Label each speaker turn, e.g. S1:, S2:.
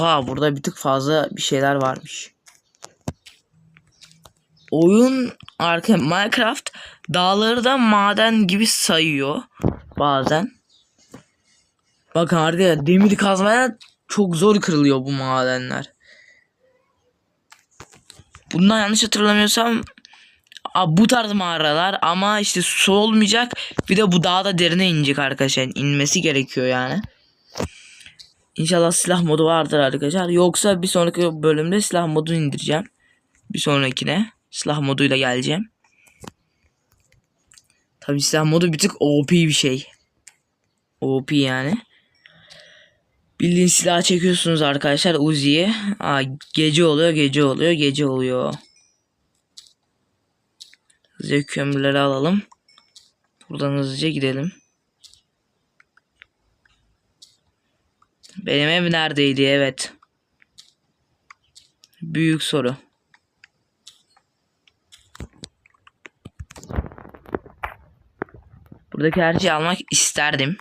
S1: Ha burada bir tık fazla bir şeyler varmış. Oyun arka Minecraft dağları da maden gibi sayıyor bazen. Bakın arkadaşlar demir kazmaya çok zor kırılıyor bu madenler. Bundan yanlış hatırlamıyorsam bu tarz mağaralar ama işte su olmayacak bir de bu dağda derine inecek arkadaşlar inmesi gerekiyor yani. İnşallah silah modu vardır arkadaşlar. Yoksa bir sonraki bölümde silah modunu indireceğim. Bir sonrakine silah moduyla geleceğim. Tabi silah modu bir tık OP bir şey. OP yani. Bildiğin silah çekiyorsunuz arkadaşlar Uzi'ye. Aa, gece oluyor, gece oluyor, gece oluyor. Hızlıca kömürleri alalım. Buradan hızlıca gidelim. Benim ev neredeydi? Evet. Büyük soru. Buradaki her şeyi almak isterdim.